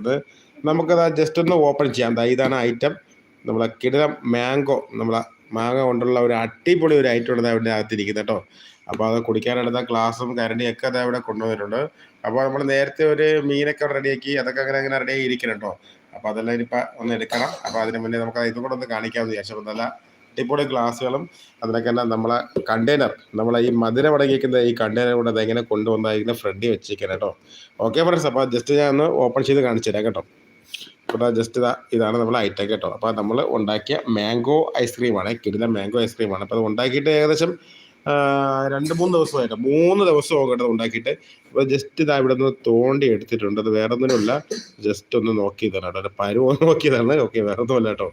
ഇത് നമുക്കത് ജസ്റ്റ് ഒന്ന് ഓപ്പൺ ചെയ്യാം. ഇതാണ് ഐറ്റം നമ്മളെ കിടലം മാംഗോ നമ്മളെ മാങ്ങ കൊണ്ടുള്ള ഒരു അടിപൊളി ഒരു ഐറ്റം ഉണ്ട് അവിടെ അകത്തിരിക്കുന്നത് കേട്ടോ. അപ്പോൾ അത് കുടിക്കാനെടുത്ത ഗ്ലാസും കരണ്ടിയും ഒക്കെ അത് അവിടെ കൊണ്ടുവന്നിട്ടുണ്ട്. അപ്പോൾ നമ്മൾ നേരത്തെ ഒരു മീനൊക്കെ റെഡിയാക്കി അതൊക്കെ അങ്ങനെ അങ്ങനെ റെഡിയായി ഇരിക്കണം കേട്ടോ. അപ്പോൾ അതെല്ലാം ഇനിയിപ്പോൾ ഒന്ന് എടുക്കണം. അപ്പോൾ അതിന് മുന്നേ നമുക്ക് ഇതും കൂടെ ഒന്ന് കാണിക്കാമെന്ന് വിചാരിച്ചു. നല്ല അടിപൊളി ഗ്ലാസ്സുകളും അതിനൊക്കെ തന്നെ നമ്മളെ കണ്ടെയ്നർ നമ്മളെ ഈ മധുരം അടങ്ങിയിരിക്കുന്ന ഈ കണ്ടെയ്നർ കൂടെ അതെങ്ങനെ കൊണ്ടുവന്ന് അതിനെ ഫ്രണ്ടിൽ വെച്ചിരിക്കണം കേട്ടോ ഓക്കെ ഫ്രണ്ട്സ് അപ്പോൾ ജസ്റ്റ് ഞാൻ ഒന്ന് ഓപ്പൺ ചെയ്ത് കാണിച്ചു തരാം കേട്ടോ. അപ്പോൾ ജസ്റ്റ് ഇതാ ഇതാണ് നമ്മൾ ഐറ്റം കേട്ടോ. അപ്പോൾ നമ്മൾ ഉണ്ടാക്കിയ മാംഗോ ഐസ്ക്രീമാണ് കിടില മാംഗോ ഐസ്ക്രീമാണ് അപ്പോൾ അത് ഉണ്ടാക്കിയിട്ട് ഏകദേശം രണ്ട് മൂന്ന് ദിവസമായിട്ട് മൂന്ന് ദിവസം കേട്ടോ ഉണ്ടാക്കിയിട്ട്. അപ്പോൾ ജസ്റ്റ് ഇതാ ഇവിടെ നിന്ന് തോണ്ടി എടുത്തിട്ടുണ്ട്. അത് വേറെ ഒന്നിനുമില്ല ജസ്റ്റ് ഒന്ന് നോക്കിയതാണ് കേട്ടോ. പരുവ നോക്കിയതാണ് ഓക്കെ വേറെ ഒന്നുമില്ല കേട്ടോ.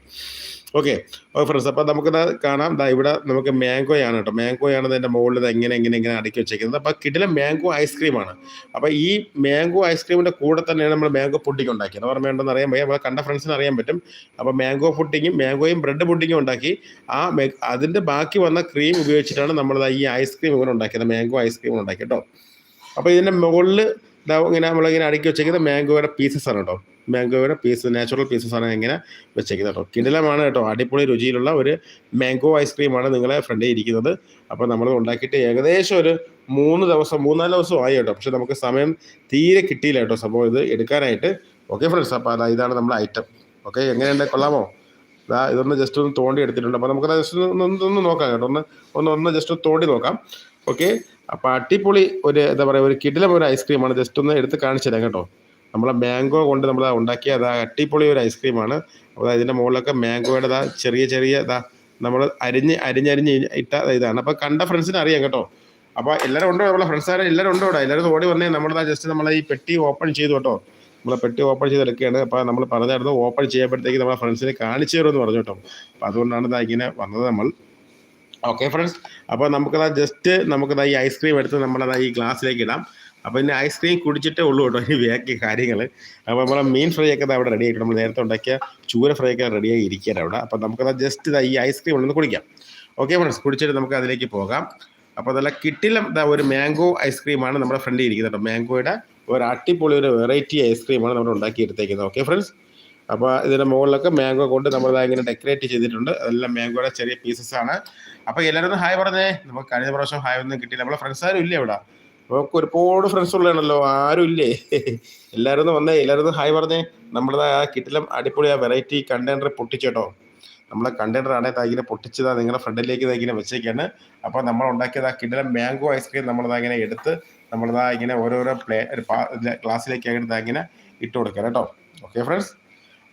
ഓക്കെ ഓക്കെ ഫ്രണ്ട്സ് അപ്പോൾ നമുക്ക് കാണാം. ദാ ഇവിടെ നമുക്ക് മാംഗോയാണ് കേട്ടോ. മാംഗോയാണ് ഇതിന്റെ മുകളിൽ എങ്ങനെ എങ്ങനെ എങ്ങനെ അടുക്കി വെച്ചേക്കുന്നത്. അപ്പോൾ കിടിലം മാംഗോ ഐസ്ക്രീമാണ് അപ്പോൾ ഈ മാംഗോ ഐസ്ക്രീമിന്റെ കൂടെ തന്നെയാണ് നമ്മൾ മാംഗോ പുഡിംഗ് ഉണ്ടാക്കിയത്. ഓർമ്മ ഉണ്ടെന്ന് അറിയാൻ പറ്റും അപ്പോൾ കണ്ട ഫ്രണ്ട്സിന് അറിയാൻ പറ്റും. അപ്പോൾ മാംഗോ പുഡിങ്ങും മാംഗോയും ബ്രെഡ് പുഡിങ്ങും ഉണ്ടാക്കി. ആ അതിന്റെ ബാക്കി വന്ന ക്രീം ഉപയോഗിച്ചിട്ടാണ് നമ്മൾ ഈ ഐസ്ക്രീം ഇങ്ങനെ ഉണ്ടാക്കിയത്. മാംഗോ ഐസ്ക്രീം ഉണ്ടാക്കി കേട്ടോ. അപ്പോൾ ഇതിന്റെ മുകളിൽ ഇങ്ങനെ നമ്മളിങ്ങനെ അടുക്കി വെച്ചേക്കുന്നത് മാംഗോയുടെ പീസസ് ആണ് കേട്ടോ. മാംഗോയുടെ പീസ് നാച്ചുറൽ പീസസ് ആണ് ഇങ്ങനെ വെച്ചേക്കുന്നത് കേട്ടോ. കിടിലമാണ് കേട്ടോ. അടിപൊളി രുചിയിലുള്ള ഒരു മാംഗോ ഐസ്ക്രീമാണ് നിങ്ങളെ ഫ്രണ്ടിൽ ഇരിക്കുന്നത്. അപ്പോൾ നമ്മൾ ഉണ്ടാക്കിയിട്ട് ഏകദേശം ഒരു മൂന്ന് ദിവസം മൂന്നാൽ ദിവസം ആയി കേട്ടോ. പക്ഷെ നമുക്ക് സമയം തീരെ കിട്ടിയില്ല കേട്ടോ. സംഭവം ഇത് എടുക്കാനായിട്ട്. ഓക്കെ ഫ്രണ്ട്സ് അപ്പോൾ അതാ ഇതാണ് നമ്മുടെ ഐറ്റം ഓക്കെ എങ്ങനെയുണ്ട്? കൊള്ളാമോ? ഇതാ ഇതൊന്ന് ജസ്റ്റ് ഒന്ന് തോണ്ടി എടുത്തിട്ടുണ്ട്. അപ്പോൾ നമുക്ക് ജസ്റ്റ് ഒന്ന് ഒന്ന് നോക്കാം കേട്ടോ. ഒന്ന് ഒന്ന് ഒന്ന് ജസ്റ്റ് തോണ്ടി നോക്കാം. ഓക്കെ അപ്പോൾ അടിപൊളി ഒരു എന്താ പറയുക ഒരു കിടിലം ഒരു ഐസ്ക്രീമാണ് ജസ്റ്റ് ഒന്ന് എടുത്ത് കാണിച്ചു തരാം കേട്ടോ. നമ്മളെ മാംഗോ കൊണ്ട് നമ്മൾ ഉണ്ടാക്കിയ അതാ അട്ടിപ്പൊളി ഒരു ഐസ്ക്രീമാണ് അപ്പോൾ ഇതിന്റെ മുകളിലൊക്കെ മാംഗോയുടെ ഇതാ ചെറിയ ചെറിയ ഇതാ നമ്മൾ അരിഞ്ഞ് അരിഞ്ഞരിഞ്ഞ് ഇട്ട ഇതാണ്. അപ്പോൾ കണ്ട ഫ്രണ്ട്സിന് അറിയാം കേട്ടോ. അപ്പോൾ എല്ലാവരും ഉണ്ടോ? നമ്മളെ ഫ്രണ്ട്സുകാരെ എല്ലാവരും ഉണ്ടോ ഇവിടെ? എല്ലാവരും ഓടി വന്നേ. നമ്മളിതാ ജസ്റ്റ് നമ്മളെ ഈ പെട്ടി ഓപ്പൺ ചെയ്തു കേട്ടോ. നമ്മളെ പെട്ടി ഓപ്പൺ ചെയ്തെടുക്കുകയാണ്. അപ്പോൾ നമ്മൾ പറഞ്ഞായിരുന്നു ഓപ്പൺ ചെയ്യുമ്പോഴത്തേക്ക് നമ്മളെ ഫ്രണ്ട്സിനെ കാണിച്ചു തരുമെന്ന് പറഞ്ഞു കേട്ടോ. അപ്പോൾ അതുകൊണ്ടാണ് ഇതാ ഇങ്ങനെ വന്നത് നമ്മൾ. ഓക്കെ ഫ്രണ്ട്സ് അപ്പോൾ നമുക്കതാ ജസ്റ്റ് നമുക്കതാ ഈ ഐസ്ക്രീം എടുത്ത് നമ്മളതാ ഈ ഗ്ലാസ്സിലേക്ക് ഇടാം. അപ്പോൾ ഇനി ഐസ്ക്രീം കുടിച്ചിട്ടേ ഉള്ളൂ കേട്ടോ ഇനി ബാക്കി കാര്യങ്ങൾ അപ്പോൾ നമ്മളെ മീൻ ഫ്രൈ ഒക്കെ അവിടെ റെഡി ആയിട്ട് നമ്മൾ നേരത്തെ ഉണ്ടാക്കിയ ചൂര ഫ്രൈ ഒക്കെ റെഡിയായി ഇരിക്കുകയാണ് അവിടെ. അപ്പോൾ നമുക്കത് ജസ്റ്റ് ഇതാ ഈ ഐസ്ക്രീം ഒന്ന് കുടിക്കാം. ഓക്കെ ഫ്രണ്ട്സ് കുടിച്ചിട്ട് നമുക്ക് അതിലേക്ക് പോകാം. അപ്പോൾ നല്ല കിട്ടിലും ഒരു മാംഗോ ഐസ്ക്രീമാണ് നമ്മുടെ ഫ്രണ്ടിൽ ഇരിക്കുന്നത് കേട്ടോ. മാംഗോയുടെ ഒരു അടിപൊളി ഒരു വെറൈറ്റി ഐസ്ക്രീമാണ് നമ്മൾ ഉണ്ടാക്കി എടുത്തേക്കുന്നത് ഓക്കെ ഫ്രണ്ട്സ് അപ്പോൾ ഇതിന്റെ മുകളിലൊക്കെ മാംഗോ കൊണ്ട് നമ്മൾ ഇങ്ങനെ ഡെക്കറേറ്റ് ചെയ്തിട്ടുണ്ട്. അതെല്ലാം മാംഗോയുടെ ചെറിയ പീസസ് ആണ്. അപ്പോൾ എല്ലാവരും ഹായ് പറഞ്ഞേ. നമുക്ക് കഴിഞ്ഞ പ്രാവശ്യം ഹായ് ഒന്നും കിട്ടിയില്ല. നമ്മളെ ഫ്രണ്ട്സ് ആരും ഇല്ലേ ഇവിടെ. നമുക്ക് ഒരുപാട് ഫ്രണ്ട്സ് ഉള്ളതാണല്ലോ ആരും ഇല്ലേ? എല്ലാവരും വന്നേ എല്ലാവരും ഹായ് പറഞ്ഞേ. നമ്മുടെ ആ കിട്ടിലും അടിപൊളി ആ വെറൈറ്റി കണ്ടെയ്നർ പൊട്ടിച്ചേട്ടോ. നമ്മളെ കണ്ടെയ്നർ ആണ് ഇങ്ങനെ പൊട്ടിച്ചതാ നിങ്ങളുടെ ഫ്രണ്ടിലേക്ക് ഇങ്ങനെ വെച്ചേക്കാണ്. അപ്പോൾ നമ്മൾ ഉണ്ടാക്കിയത് ആ കിട്ടിലും മാംഗോ ഐസ്ക്രീം നമ്മളിതാ ഇങ്ങനെ എടുത്ത് നമ്മളിതാ ഇങ്ങനെ ഓരോരോ പ്ലേ ഗ്ലാസ്സിലേക്ക് ഇങ്ങനെ ഇട്ട് കൊടുക്കാം കേട്ടോ. ഓക്കെ ഫ്രണ്ട്സ്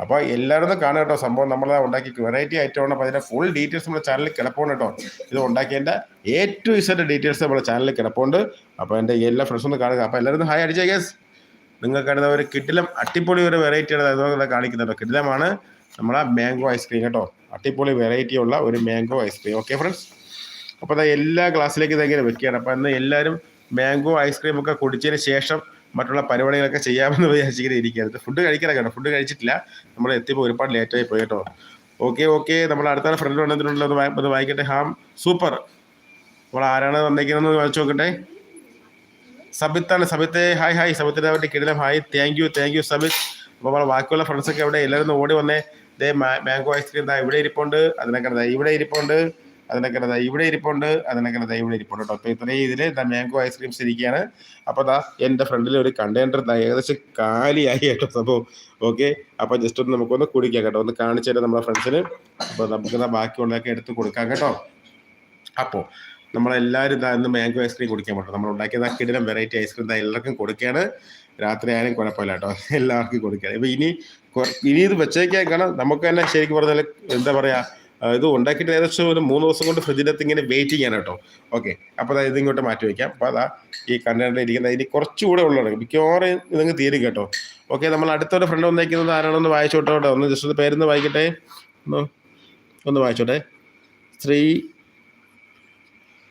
അപ്പോൾ എല്ലാവരും ഒന്ന് കാണുക കേട്ടോ. സംഭവം നമ്മൾ ഉണ്ടാക്കി വെറൈറ്റി ഐറ്റമാണ് അപ്പോൾ അതിന്റെ ഫുൾ ഡീറ്റെയിൽസ് നമ്മുടെ ചാനലിൽ കിടപ്പുണ്ട് കേട്ടോ. ഇത് ഉണ്ടാക്കിയതിന്റെ എ ടു ഇസഡ് ഡീറ്റെയിൽസ് നമ്മുടെ ചാനലിൽ കിടപ്പുണ്ട്. അപ്പോൾ എന്റെ എല്ലാ ഫ്രണ്ട്സും ഒന്ന് കാണുക. അപ്പോൾ എല്ലാവരും ഹായ് അടിച്ചേ ഗേസ് നിങ്ങൾക്ക് കാണുന്ന ഒരു കിട്ടിലും അട്ടിപ്പൊളി ഒരു വെറൈറ്റിയാണ് അതുപോലെ കാണിക്കുന്നുണ്ട് കിടിലമാണ് നമ്മളെ മാംഗോ ഐസ്ക്രീം കേട്ടോ. അട്ടിപ്പൊളി വെറൈറ്റി ഉള്ള ഒരു മാംഗോ ഐസ്ക്രീം ഓക്കെ ഫ്രണ്ട്സ് അപ്പോൾ അത് എല്ലാ ഗ്ലാസ്സിലേക്ക് ഇതെങ്ങനെ വെക്കുകയാണ്. അപ്പോൾ അന്ന് എല്ലാവരും മാംഗോ ഐസ്ക്രീം ഒക്കെ കുടിച്ചതിന് ശേഷം മറ്റുള്ള പരിപാടികളൊക്കെ ചെയ്യാമെന്ന് വിചാരിച്ചിങ്ങനെ ഇരിക്കുകയാണ്. ഫുഡ് കഴിക്കണം കേട്ടോ ഫുഡ് കഴിച്ചിട്ടില്ല. നമ്മൾ എത്തിയപ്പോൾ ഒരുപാട് ലേറ്റായി പോയി കേട്ടോ. ഓക്കെ ഓക്കെ നമ്മൾ അടുത്ത ഫ്രണ്ട് വന്നതിനുള്ള ഒന്ന് വായി- ഒന്ന് വായിക്കട്ടെ ഹാം സൂപ്പർ. നമ്മൾ ആരാണ് വന്നേക്കുന്നതെന്ന് വായിച്ചു നോക്കട്ടെ. സബിത്താണ്. സബിത്തെ ഹായ് ഹായ് സബിത്തിന്റെ അവരുടെ കിടിലം. Hi thank you thank you Sabith അപ്പോൾ നമ്മളെ ബാക്കിയുള്ള ഫ്രണ്ട്സൊക്കെ എവിടെ എല്ലാവരും ഓടി വന്നേ. ദേ മാംഗോ ഐസ്ക്രീം ദാ ഇവിടെ ഇരിപ്പുണ്ട്. അതിനൊക്കെ ഇവിടെ ഇരിപ്പുണ്ട്. അതിനൊക്കെ ദാ ഇവിടെ ഇരിപ്പുണ്ട് അതിനൊക്കെ ദാ ഇവിടെ ഇരിപ്പുണ്ട് കേട്ടോ. അപ്പോൾ ഇത്രയും ഇതിൽ ദാ മാംഗോ ഐസ്ക്രീംസ് ഇരിക്കുകയാണ്. അപ്പോൾ ദാ എന്റെ ഫ്രണ്ടിൽ ഒരു കണ്ടെയ്നർ ദാ ഏകദേശം കാലിയായി കേട്ടോ സംഭവം. ഓക്കെ അപ്പോൾ ജസ്റ്റ് ഒന്ന് നമുക്കൊന്ന് കുടിക്കാം കേട്ടോ. ഒന്ന് കാണിച്ചു തരാം നമ്മുടെ ഫ്രണ്ട്സിന് അപ്പോൾ നമുക്ക് ദാ ബാക്കിയുള്ളതൊക്കെ എടുത്ത് കൊടുക്കാം കേട്ടോ. അപ്പോൾ നമ്മളെല്ലാവരും ഇതാ ഇന്ന് മാംഗോ ഐസ്ക്രീം കുടിക്കാൻ പറ്റും നമ്മൾ ഉണ്ടാക്കിയത് ആ കിടിലം വെറൈറ്റി ഐസ്ക്രീം ഇതാ എല്ലാവർക്കും കൊടുക്കുകയാണ്. രാത്രി ആയാലും കുഴപ്പമില്ല കേട്ടോ. എല്ലാവർക്കും കൊടുക്കുകയാണ്. ഇപ്പൊ ഇനി ഇനി ഇത് വെച്ചേക്കാൻ കാരണം നമുക്ക് തന്നെ ശരിക്കും പറഞ്ഞാൽ എന്താ പറയുക ആ, ഇത് ഉണ്ടാക്കിയിട്ട് ഏകദേശം ഒരു മൂന്ന് ദിവസം കൊണ്ട് ഫ്രിഡ്ജിനകത്ത് ഇങ്ങനെ വെയിറ്റ് ചെയ്യാൻ കേട്ടോ ഓക്കെ അപ്പോൾ അതായത് ഇങ്ങോട്ട് മാറ്റി വയ്ക്കാം അപ്പോൾ അതാ ഈ കണ്ടെയ്നറിലിരിക്കുന്ന ഇനി കുറച്ചുകൂടെ ഉള്ളതാണ് മിക്കവാറും ഇതങ്ങ് തീരും കേട്ടോ. ഓക്കെ നമ്മൾ അടുത്തൊരു ഫ്രണ്ട് വന്നേക്കുന്നത് ആരാണെന്ന് വായിച്ചോട്ടോ കേട്ടോ. ഒന്ന് ജസ്റ്റ് ഒന്ന് പേരൊന്ന് വായിക്കട്ടെ. ഒന്ന് ഒന്ന് വായിച്ചോട്ടെ ശ്രീ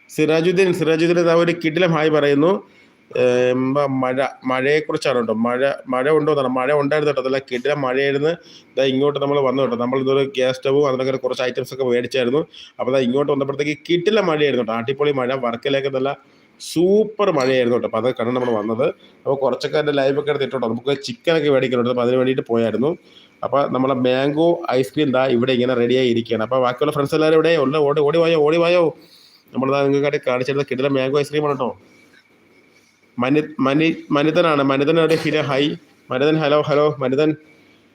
സിറാജുദ്ദീൻ. സിറാജുദ്ദീൻ ഒരു കിടിലം ഹായ് പറയുന്നു. മഴ മഴയെക്കുറിച്ചാണ് കേട്ടോ മഴ മഴ ഉണ്ടോ എന്നാണ് മഴ ഉണ്ടായിരുന്നു കേട്ടോ അതല്ല കിടിലം മഴയായിരുന്നു. ഇതാ ഇങ്ങോട്ട് നമ്മൾ വന്നു കേട്ടോ. നമ്മൾ ഇതൊരു ഗ്യാസ് സ്റ്റവും അതിനൊക്കെ കുറച്ച് ഐറ്റംസ് ഒക്കെ മേടിച്ചായിരുന്നു. അപ്പോൾ ഇതാ ഇങ്ങോട്ട് വന്നപ്പോഴത്തേക്ക് കിട്ടില്ല മഴയായിരുന്നു കേട്ടോ. അടിപൊളി മഴ വർക്കിലേക്ക് നല്ല സൂപ്പർ മഴയായിരുന്നു കേട്ടോ. അപ്പോൾ അത് കണ്ട് നമ്മൾ വന്നത്. അപ്പോൾ കുറച്ചൊക്കെ എന്റെ ലൈവൊക്കെ എടുത്തിട്ടോ നമുക്ക് ചിക്കനൊക്കെ മേടിക്കുന്നുണ്ട് അപ്പോൾ അതിന് വേണ്ടിയിട്ട് പോയായിരുന്നു. അപ്പോൾ നമ്മളെ മാംഗോ ഐസ്ക്രീം ദാ ഇവിടെ ഇങ്ങനെ റെഡിയായി ഇരിക്കുകയാണ്. അപ്പോൾ ബാക്കിയുള്ള ഫ്രണ്ട്സ് എല്ലാവരും ഇവിടെ ഉണ്ട് ഓടി ഓടി വായോ ഓടി വായോ? നമ്മളിതാ നിങ്ങൾക്കായിട്ട് കാണിച്ചിരുന്ന കിടില മാംഗോ ഐസ്ക്രീമാണ് കേട്ടോ. മനി മനി മനിതനാണ്. അവിടെ ഹിര ഹൈ മനിതൻ ഹലോ ഹലോ മനിതൻ.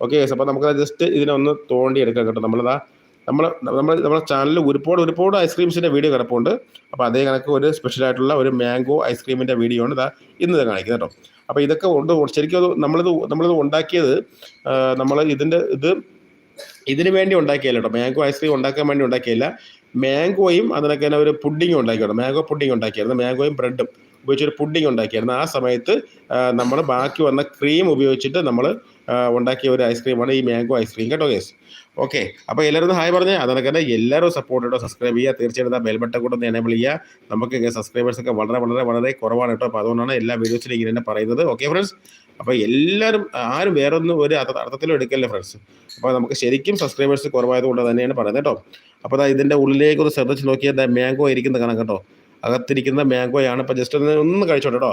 ഓക്കെ അപ്പോൾ നമുക്ക് ജസ്റ്റ് ഇതിനൊന്ന് തോണ്ടി എടുക്കാം കേട്ടോ. നമ്മളതാ നമ്മൾ നമ്മൾ നമ്മുടെ ചാനലിൽ ഒരുപാട് ഒരുപാട് ഐസ്ക്രീംസിന്റെ വീഡിയോ കിടപ്പുണ്ട്. അപ്പോൾ അതേ കണക്ക് ഒരു സ്പെഷ്യൽ ആയിട്ടുള്ള ഒരു മാംഗോ ഐസ്ക്രീമിന്റെ വീഡിയോ ആണ് ഇതാ ഇന്ന് ഇത് കാണിക്കുന്നത് കേട്ടോ. അപ്പോൾ ഇതൊക്കെ ഉണ്ട് ശരിക്കും അത് നമ്മളിത് നമ്മളിത് ഉണ്ടാക്കിയത് നമ്മൾ ഇതിന്റെ ഇത് ഇതിന് വേണ്ടി ഉണ്ടാക്കിയല്ല കേട്ടോ. മാംഗോ ഐസ്ക്രീം ഉണ്ടാക്കാൻ വേണ്ടി ഉണ്ടാക്കിയല്ല മാംഗോയും അതിനൊക്കെ തന്നെ ഒരു പുഡിങ്ങും ഉണ്ടാക്കിയാണ് മാംഗോ പുഡിങ് ഉണ്ടാക്കിയായിരുന്നു. മാംഗോയും ബ്രെഡും ഉപയോഗിച്ചൊരു പുഡിങ് ഉണ്ടാക്കിയായിരുന്നു. ആ സമയത്ത് നമ്മൾ ബാക്കി വന്ന ക്രീം ഉപയോഗിച്ചിട്ട് നമ്മൾ ഉണ്ടാക്കിയ ഒരു ഐസ്ക്രീമാണ് ഈ മാംഗോ ഐസ്ക്രീം കേട്ടോ ഗേസ് ഓക്കെ അപ്പോൾ എല്ലാവരും ഹായ് പറഞ്ഞേ അതൊക്കെ എല്ലാവരും സപ്പോർട്ട് കേട്ടോ സബ്സ്ക്രൈബ് ചെയ്യുക. തീർച്ചയായിട്ടും ആ ബട്ടൺ കൂടെ ഒന്ന് എനേബിൾ ചെയ്യുക. നമുക്ക് സബ്സ്ക്രൈബേഴ്സ് ഒക്കെ വളരെ വളരെ വളരെ കുറവാണ് കേട്ടോ അപ്പോൾ അതുകൊണ്ടാണ് എല്ലാ വീഡിയോസിലും ഇങ്ങനെ തന്നെ പറയുന്നത്. ഓക്കെ ഫ്രണ്ട്സ് അപ്പോൾ എല്ലാവരും ആരും വേറൊന്നും ഒരു അർത്ഥ- അർത്ഥത്തിലും എടുക്കല്ലേ ഫ്രണ്ട്സ് അപ്പോൾ നമുക്ക് ശരിക്കും സബ്സ്ക്രൈബേഴ്സ് കുറവായത് കൊണ്ട് തന്നെയാണ് പറയുന്നത് കേട്ടോ അപ്പോൾ ഇതിന്റെ ഉള്ളിലേക്ക് ഒന്ന് ശ്രദ്ധിച്ച് നോക്കിയാൽ മാംഗോ ആയിരിക്കുന്ന കാണാം കേട്ടോ. അകത്തിരിക്കുന്ന മാംഗോയാണ്. ഇപ്പം ജസ്റ്റ് ഒന്ന് ഒന്ന് കഴിച്ചോട്ടെ കേട്ടോ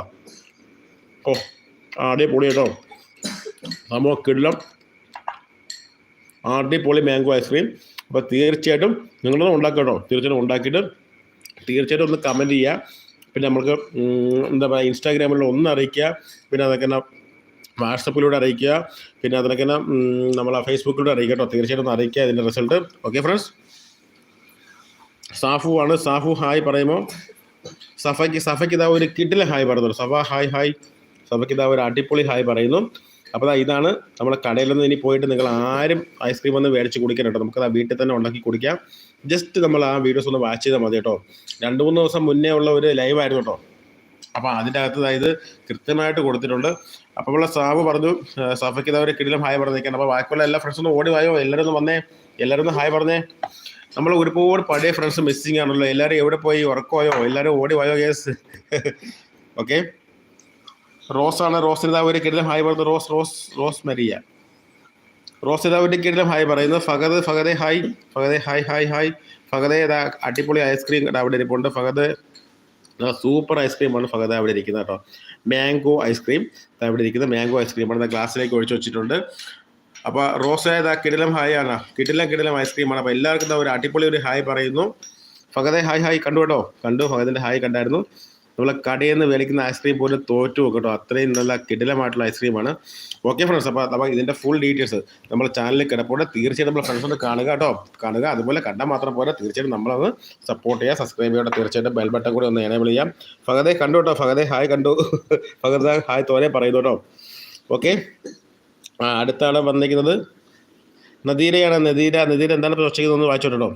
ഓ അടിപൊളി കേട്ടോ സംഭവം ആടി പൊളി മാംഗോ ഐസ്ക്രീം അപ്പോൾ തീർച്ചയായിട്ടും നിങ്ങളൊന്ന് ഉണ്ടാക്കുക കേട്ടോ തീർച്ചയായിട്ടും ഉണ്ടാക്കിയിട്ട് തീർച്ചയായിട്ടും ഒന്ന് കമന്റ് ചെയ്യുക പിന്നെ നമുക്ക് എന്താ പറയുക ഇൻസ്റ്റാഗ്രാമിൽ ഒന്ന് അറിയിക്കുക. പിന്നെ അതൊക്കെ തന്നെ വാട്സപ്പിലൂടെ അറിയിക്കുക. പിന്നെ അതിനൊക്കെ തന്നെ നമ്മളെ ഫേസ്ബുക്കിലൂടെ അറിയിക്കുക കേട്ടോ തീർച്ചയായിട്ടും ഒന്ന് അറിയിക്കുക ഇതിന്റെ റിസൾട്ട് ഓക്കെ ഫ്രണ്ട്സ് സാഫു ആണ് സാഫു ഹായ് പറയുമ്പോൾ സഫയ്ക്ക് സഫയ്ക്ക് ഇതാ ഒരു കിഡിലെ ഹായ് പറയുന്നു സഫ ഹായ് ഹായ്. സഫയ്ക്ക് ഇതാ ഒരു അടിപൊളി ഹായ് പറയുന്നു. അപ്പോൾ ഇതാണ് നമ്മുടെ കടയിലൊന്നും ഇനി പോയിട്ട് നിങ്ങൾ ആരും ഐസ്ക്രീം ഒന്ന് മേടിച്ച് കുടിക്കണം കേട്ടോ. നമുക്കത് വീട്ടിൽ തന്നെ ഉണ്ടാക്കി കുടിക്കാം. ജസ്റ്റ് നമ്മൾ ആ വീഡിയോസ് ഒന്ന് വാച്ച് ചെയ്താൽ മതി കേട്ടോ. രണ്ട് മൂന്ന് ദിവസം മുന്നേ ഉള്ള ഒരു ലൈവ് ആയിരുന്നു കേട്ടോ. അപ്പോൾ അതിന്റെ അകത്ത് ഇത് കൃത്യമായിട്ട് കൊടുത്തിട്ടുണ്ട്. അപ്പോൾ ഉള്ള സാബ് പറഞ്ഞു സഫയ്ക്ക് ഇതാ ഒരു കിടിലം ഹായ് പറഞ്ഞേക്കാൻ അപ്പോൾ ബാക്കിയുള്ള എല്ലാ ഫ്രണ്ട്സ് ഒന്ന് ഓടി വായോ? എല്ലാവരും ഒന്ന് വന്നേ. എല്ലാവരും ഒന്ന് ഹായ് പറഞ്ഞേ. നമ്മൾ ഒരുപാട് പഴയ ഫ്രണ്ട്സ് മിസ്സിങ് ആണല്ലോ. എല്ലാവരും എവിടെ പോയി? ഉറക്കമായോ? എല്ലാവരും ഓടി വായോ? കേസ് ഓക്കെ റോസ് ആണ് റോസ് ഒരു കിരീടം. ഹായ് പറയുന്നത് Rose Rose Rose Maria. Rose ഇതാ കിരീടം. ഹായ് പറയുന്നത് Fahadh ഫഹദെ hi ഫഹദെ hi hi hi ഇതാ അടിപൊളി ഐസ്ക്രീം അവിടെ ഇരിപ്പുണ്ട്. ഫഗത് സൂപ്പർ ഐസ്ക്രീമാണ് ഫഗദ അവിടെ ഇരിക്കുന്നത് കേട്ടോ. മാംഗോ ഐസ്ക്രീം അവിടെ ഇരിക്കുന്നത്. മാംഗോ ഐസ്ക്രീമാണ് ഗ്ലാസ്സിലേക്ക് ഒഴിച്ചു വെച്ചിട്ടുണ്ട്. അപ്പോൾ റോസ് ഇതാ കിടിലം ഹായ് ആണ്. കിടിലം കിടിലം ഐസ്ക്രീമാണ് അപ്പോൾ എല്ലാവർക്കും ഒരു അടിപൊളി ഒരു ഹായ് പറയുന്നു. ഫഹദെ ഹായ് ഹായ്. കണ്ടു കേട്ടോ? കണ്ടു. ഫഹദിന്റെ ഹായ് കണ്ടായിരുന്നു. നമ്മൾ കടയിൽ നിന്ന് ഐസ്ക്രീം പോലും തോറ്റു കേട്ടോ. അത്രയും നല്ല കിടിലമായിട്ടുള്ള ഐസ്ക്രീമാണ് ഓക്കെ ഫ്രണ്ട്സ് അപ്പോൾ നമ്മൾ ഇതിന്റെ ഫുൾ ഡീറ്റെയിൽസ് നമ്മൾ ചാനലിൽ കിടപ്പോടെ തീർച്ചയായിട്ടും നമ്മൾ ഫ്രണ്ട്സ് ഒന്ന് കാണുക കേട്ടോ. കാണുക. അതുപോലെ കണ്ടാൽ മാത്രം പോരാ. തീർച്ചയായിട്ടും നമ്മളത് സപ്പോർട്ട് ചെയ്യുക സബ്സ്ക്രൈബ് ചെയ്യുക തീർച്ചയായിട്ടും ബെൽ ബട്ടൺ കൂടി ഒന്ന് എനേബിൾ ചെയ്യാം. ഫഹദെ കണ്ടു കേട്ടോ. ഫഹദെ ഹായ് കണ്ടു. ഫഹദ ഹായ് തോനെ പറയുന്നു കേട്ടോ. ഓക്കെ ആ അടുത്ത ആളെ വന്നിരിക്കുന്നത് നദീരയാണ്. നദീര നദീര എന്താണ് പ്രവർത്തിക്കുന്നത് ഒന്ന് വായിച്ചോട്ടോ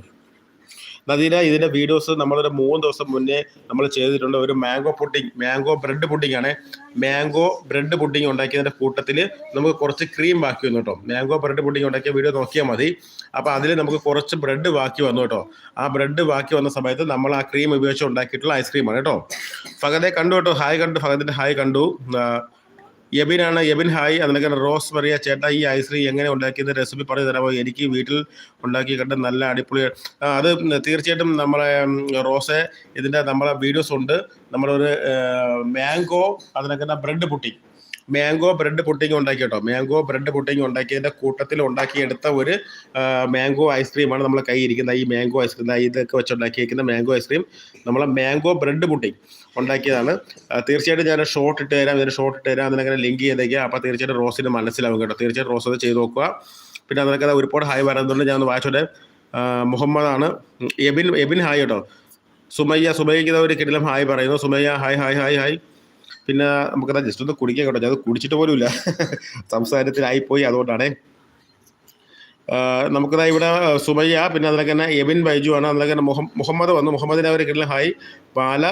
നദീര ഇതിന്റെ വീഡിയോസ് നമ്മളൊരു മൂന്ന് ദിവസം മുന്നേ നമ്മൾ ചെയ്തിട്ടുണ്ട്. ഒരു mango pudding mango bread pudding ആണ്. മാംഗോ ബ്രെഡ് പുഡിംഗ് ഉണ്ടാക്കിയതിന്റെ കൂട്ടത്തിൽ നമുക്ക് കുറച്ച് ക്രീം ബാക്കി വന്നു കേട്ടോ. മാംഗോ ബ്രെഡ് പുഡിംഗ് ഉണ്ടാക്കിയ വീഡിയോ നോക്കിയാൽ മതി. അപ്പോൾ അതിൽ നമുക്ക് കുറച്ച് ബ്രെഡ് ബാക്കി വന്നു കേട്ടോ. ആ ബ്രെഡ് ബാക്കി വന്ന സമയത്ത് നമ്മൾ ആ ക്രീം ഉപയോഗിച്ച് ഉണ്ടാക്കിയിട്ടുള്ള ഐസ്ക്രീമാണ് കേട്ടോ. ഫഹദെ കണ്ടു കേട്ടോ. ഹായ് കണ്ടു. ഫഹദിന്റെ ഹായ് കണ്ടു. യബിനാണ് യബിൻ ഹായ്. അതിനൊക്കെ റോസ് മറിയ ചേട്ടാ ഈ ഐസ്ക്രീം എങ്ങനെ ഉണ്ടാക്കിയത് റെസിപ്പി പറഞ്ഞു തരാമോ? എനിക്ക് വീട്ടിൽ ഉണ്ടാക്കി കണ്ട് നല്ല അടിപൊളി അത് തീർച്ചയായിട്ടും നമ്മളെ റോസെ ഇതിന്റെ നമ്മളെ വീഡിയോസ് ഉണ്ട്. നമ്മളൊരു മാംഗോ അതിനൊക്കെ bread pudding mango bread pudding ഉണ്ടാക്കി കേട്ടോ. മാംഗോ ബ്രെഡ് പുട്ടിങ് ഉണ്ടാക്കിയതിന്റെ കൂട്ടത്തിൽ ഉണ്ടാക്കിയെടുത്ത ഒരു മാംഗോ ഐസ്ക്രീമാണ് നമ്മളെ കൈ ഇരിക്കുന്ന ഈ മാംഗോ ഐസ്ക്രീം ഇതൊക്കെ വെച്ചുണ്ടാക്കിയിരിക്കുന്ന മാംഗോ ഐസ്ക്രീം നമ്മളെ മാംഗോ ബ്രെഡ് പുട്ടിങ്. ഉണ്ടാക്കിയതാണ്. തീർച്ചയായിട്ടും ഞാൻ ഷോർട്ട് ഇട്ട് തരാം ഇതിന് ഷോർട്ട് ഇട്ട് തരാം അതിനങ്ങനെ ലിങ്ക് ചെയ്തേക്കുക അപ്പോൾ തീർച്ചയായിട്ടും റോസിന് മനസ്സിലാവും കേട്ടോ. തീർച്ചയായിട്ടും റോസ് അത് ചെയ്ത് നോക്കുക. പിന്നെ അതിനൊക്കെ ഒരുപാട് ഹായ് പറയുന്നുണ്ട് ഞാൻ വായിച്ചോടെ മുഹമ്മദാണ്. എബിൻ എബിൻ ഹായ് കേട്ടോ. സുമയ്യ സുമയ്യക്ക് ഒരു കിടിലം ഹായ് പറയുന്നു. Sumayya hi hi hi hi പിന്നെ നമുക്കത് ജസ്റ്റ് ഒന്ന് കുടിക്കാം കേട്ടോ. ഞാൻ അത് കുടിച്ചിട്ട് പോലും ഇല്ല സംസാരത്തിലായിപ്പോയി അതുകൊണ്ടാണേ. നമുക്കതാ ഇവിടെ സുമയ്യ പിന്നെ അതിലൊക്കെ തന്നെ എബിൻ ബൈജു ആണ് അതിലൊക്കെ തന്നെ മുഹമ്മദ് വന്നു. മുഹമ്മദിനെ അവർ കിടിലം ഹായ് ബാല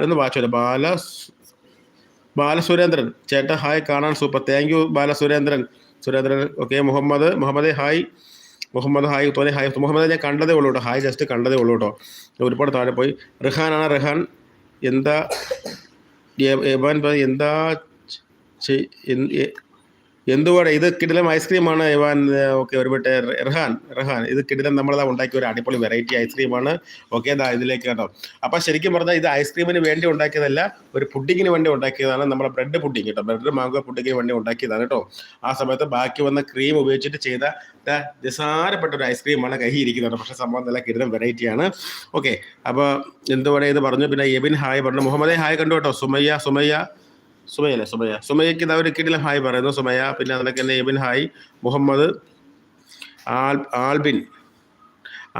എന്ന് വായിച്ചോട്ടെ ബാല ബാലസുരേന്ദ്രൻ ചേട്ടാ ഹായ് കാണാൻ super thank you Balasurendran Surendran okay Muhammad Muhammad hi Muhammad hi തോനെ ഹായ് മുഹമ്മദ് ഞാൻ കണ്ടതേ ഉള്ളൂ കേട്ടോ ഹായ് ജസ്റ്റ് കണ്ടതേ ഉള്ളൂ കേട്ടോ ഒരുപാട് താഴെ പോയി റിഹാനാണ് റിഹാൻ എന്താ എബാൻ എന്താ എന്തുവാടെ? ഇത് കിടിലം ഐസ്ക്രീമാണ് ഇവാൻ ഓക്കെ ഒരു വിട്ട് റഹാൻ റഹാൻ ഇത് കിടിലം നമ്മളതാ ഉണ്ടാക്കിയ ഒരു അടിപൊളി വെറൈറ്റി ഐസ്ക്രീമാണ് ഓക്കെ ഇതാ ഇതിലേക്ക് കേട്ടോ. അപ്പോൾ ശരിക്കും പറഞ്ഞാൽ ഇത് ഐസ്ക്രീമിന് വേണ്ടി ഉണ്ടാക്കിയതല്ല ഒരു പുഡിങ്ങിന് വേണ്ടി ഉണ്ടാക്കിയതാണ് നമ്മുടെ ബ്രെഡ് പുഡിങ് കേട്ടോ. ബ്രെഡ് മാംഗോ പുഡിങ്ങിന് വേണ്ടി ഉണ്ടാക്കിയതാണ് കേട്ടോ. ആ സമയത്ത് ബാക്കി വന്ന ക്രീം ഉപയോഗിച്ചിട്ട് ചെയ്ത നിസാരപ്പെട്ട ഒരു ഐസ്ക്രീമാണ് കൈ ഇരിക്കുന്നത് പക്ഷേ സംഭവം നല്ല കിടിലം വെറൈറ്റിയാണ് ഓക്കെ അപ്പോൾ എന്തുവാടെ ഇത് പറഞ്ഞു? പിന്നെ എബിൻ ഹായ് പറഞ്ഞു. മുഹമ്മദേ ഹായ് കണ്ടു കേട്ടോ. സുമയ്യ സുമയ്യ. സുമയല്ലേ സുമയ. സുമയ്യക്ക് ഇതാ ഒരു കിടിലം ഹായ് പറയുന്നു സുമയ. പിന്നെ അതിലൊക്കെ തന്നെ എബിൻ ഹായ്. മുഹമ്മദ് ആൽ ആൽബിൻ.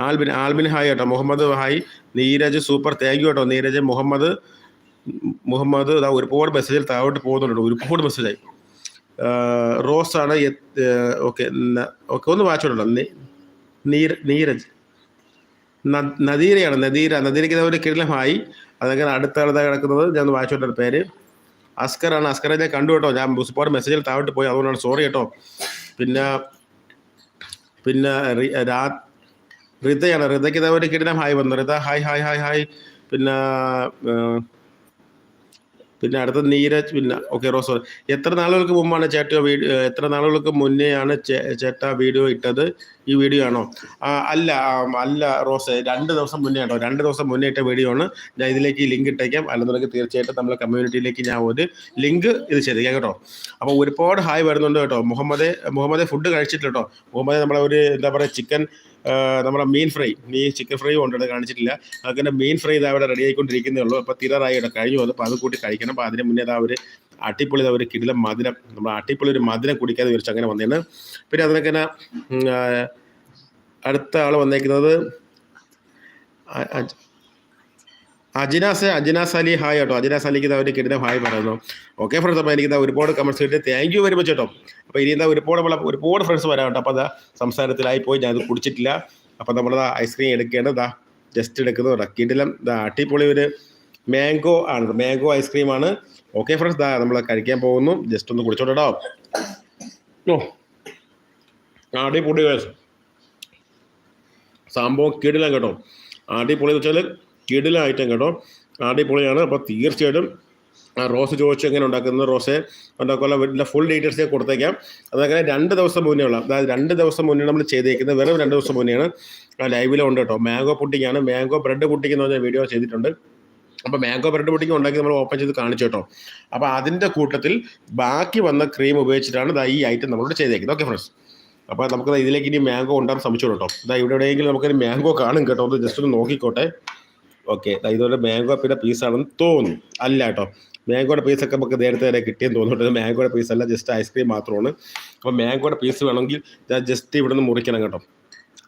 ആൽബിൻ ആൽബിൻ ഹായ് കേട്ടോ. Muhammad hi. Neeraj super thank you കേട്ടോ. നീരജ് മുഹമ്മദ് മുഹമ്മദ് ഇതാ ഒരുപാട് മെസ്സേജിൽ താഴോട്ട് പോകുന്നുണ്ട് ഒരുപാട് മെസ്സേജായി റോസ് ആണ് ഓക്കെ ഓക്കെ ഒന്ന് വായിച്ചോളൂ നീര നീരജ്. നദീരയാണ് നദീര. നദീരയ്ക്ക് ഒരു കിടിലം ഹായ്. അതങ്ങനെ അടുത്ത അടുത്ത കിടക്കുന്നത്. ഞാൻ വായിച്ചോട്ടെ പേര്. അസ്കറാണ്. അസ്കറെ ഞാൻ കണ്ടു കേട്ടോ. ഞാൻ ഒരുപാട് മെസ്സേജിൽ താഴോട്ട് പോയി. അതുകൊണ്ടാണ് സോറി കേട്ടോ. പിന്നെ പിന്നെ രാ റിതയാണ്. റിതയ്ക്ക് ഇതാ ഒരു കിടിലം ഹായ് വന്നു. Rita hi hi hi hi പിന്നെ പിന്നെ അടുത്ത നീരജ് പിന്നെ ഓക്കെ റോസ് എത്ര നാളുകൾക്ക് മുമ്പാണ് ചേട്ടോ വീഡിയോ എത്ര നാളുകൾക്ക് മുന്നെയാണ് ചേട്ടാ വീഡിയോ ഇട്ടത്? ഈ വീഡിയോ ആണോ? അല്ല അല്ല റോസ് രണ്ട് ദിവസം മുന്നേ ആണോ? രണ്ട് ദിവസം മുന്നേ ഇട്ട വീഡിയോ ആണ്. ഞാൻ ഇതിലേക്ക് ലിങ്ക് ഇട്ടേക്കാം. അല്ലെന്നുണ്ടെങ്കിൽ തീർച്ചയായിട്ടും നമ്മളെ കമ്മ്യൂണിറ്റിയിലേക്ക് ഞാൻ ഒരു ലിങ്ക് ഇത് ചെയ്തേക്കാം കേട്ടോ. അപ്പോൾ ഒരുപാട് ഹായ് വരുന്നുണ്ട് കേട്ടോ. മുഹമ്മദ് മുഹമ്മദ് ഫുഡ് കഴിച്ചിട്ടില്ല കേട്ടോ. മുഹമ്മദ് നമ്മളെ ഒരു എന്താ പറയുക ചിക്കൻ നമ്മളെ മീൻ ഫ്രൈ നീ ചിക്കൻ ഫ്രൈ കൊണ്ടുവന്ന് കാണിച്ചിട്ടില്ല. അങ്ങനെ മീൻ ഫ്രൈ ഇതാ ഇവിടെ റെഡി ആയിക്കൊണ്ടിരിക്കുന്നേ ഉള്ളൂ. അപ്പോൾ തിരറായി ഇവിടെ കഴിഞ്ഞു അപ്പോൾ അത് കൂട്ടി കഴിക്കണം. അപ്പോൾ അതിന് മുന്നേ ഇതാ ഒരു അട്ടിപ്പൊളി ഒരു കിടിലം മധുരം നമ്മൾ അട്ടിപ്പൊളി ഒരു മധുരം കുടിക്കാതെ വിചാരിച്ചു അങ്ങനെ വന്നതാണ് പിന്നെ അതിനൊക്കെ അടുത്ത ആൾ വന്നേക്കുന്നത് അജിനാസ് അജിനാസ് അലി ഹായ് കേട്ടോ. അജിനാസ് അലിക്ക് ഇതാ ഒരു ഹായ് പറയുന്നു. ഓക്കെ ഫ്രണ്ട്സ് അപ്പോൾ എനിക്ക് ഒരുപാട് കമൻസ് കിട്ടി. താങ്ക് യു വെരി മച്ച് കേട്ടോ. അപ്പോൾ ഇനി എന്താ ഒരുപാട് നമ്മളെ ഒരുപാട് ഫ്രണ്ട്സ് വരാം കേട്ടോ. അപ്പോൾ അതാ സംസാരത്തിലായി പോയി. ഞാൻ ഇത് കുടിച്ചിട്ടില്ല അപ്പോൾ നമ്മൾ ഐസ്ക്രീം എടുക്കേണ്ടത് ജസ്റ്റ് എടുക്കുന്നത് കേട്ടോ. കിടിലം ഇതാ അടിപൊളി ഒരു മാംഗോ ആണ് മാംഗോ ഐസ്ക്രീം ആണ്. ഓക്കെ ഫ്രണ്ട്സ് ദാ നമ്മൾ കഴിക്കാൻ പോകുന്നു. ജസ്റ്റ് ഒന്ന് കുടിച്ചോട്ടോ ഓ അടിപൊളി. സംഭവം കിടിലം കേട്ടോ. അടിപൊളി എന്ന് വെച്ചാൽ കിടിലം ഐറ്റം കേട്ടോ. അടിപൊളിയാണ്. അപ്പോൾ തീർച്ചയായിട്ടും ആ റോസ് ചോദിച്ചു എങ്ങനെ ഉണ്ടാക്കുന്നത് റോസ്? ഉണ്ടാക്കാനുള്ള വീട്ടിലെ ഫുൾ ഡീറ്റെയിൽസ് ഞാൻ കൊടുത്തേക്കാം. അതങ്ങനെ രണ്ട് ദിവസം മുന്നേ ഉള്ള അതായത് രണ്ട് ദിവസം മുന്നേ നമ്മൾ ചെയ്തേക്കുന്നത് വെറും രണ്ട് ദിവസം മുന്നെയാണ്. ലൈവിലെ ഉണ്ട് കേട്ടോ. മാംഗോ പുട്ടിങ്ങാണ്. മാംഗോ ബ്രെഡ് പുട്ടിക്കുന്ന പറഞ്ഞ വീഡിയോ ചെയ്തിട്ടുണ്ട്. അപ്പോൾ മാംഗോ ബ്രെഡ് പുട്ടിംഗ് ഉണ്ടാക്കി നമ്മൾ ഓപ്പൺ ചെയ്ത് കാണിച്ചു കേട്ടോ. അപ്പോൾ അതിന്റെ കൂട്ടത്തിൽ ബാക്കി വന്ന ക്രീം ഉപയോഗിച്ചിട്ടാണ് ഇതാ ഈ ഐറ്റം നമ്മളോട് ചെയ്തേക്കുന്നത്. ഓക്കെ ഫ്രണ്ട്സ് അപ്പോൾ നമുക്ക് ഇതിലേക്ക് ഇനി മാംഗോ ഉണ്ടാകാൻ ശ്രമിച്ചു കേട്ടോ. ഇതാ ഇവിടെ എവിടെയെങ്കിലും നമുക്കൊരു മാംഗോ കാണും കേട്ടോ. ഒന്ന് ജസ്റ്റ് ഒന്ന് നോക്കിക്കോട്ടെ. ഓക്കെ ഇതുപോലെ മാംഗോ പിന്നെ പീസാണെന്ന് തോന്നുന്നു. അല്ല കേട്ടോ മാംഗോയുടെ ഒക്കെ നമുക്ക് നേരത്തെ വരെ കിട്ടിയെന്ന് തോന്നുന്നുണ്ട് മാംഗോയുടെ പീസ് അല്ല ജസ്റ്റ് ഐസ്ക്രീം മാത്രമാണ്. അപ്പോൾ മാംഗോയുടെ പീസ് വേണമെങ്കിൽ ജസ്റ്റ് ഇവിടെ നിന്ന് മുറിക്കണം കേട്ടോ.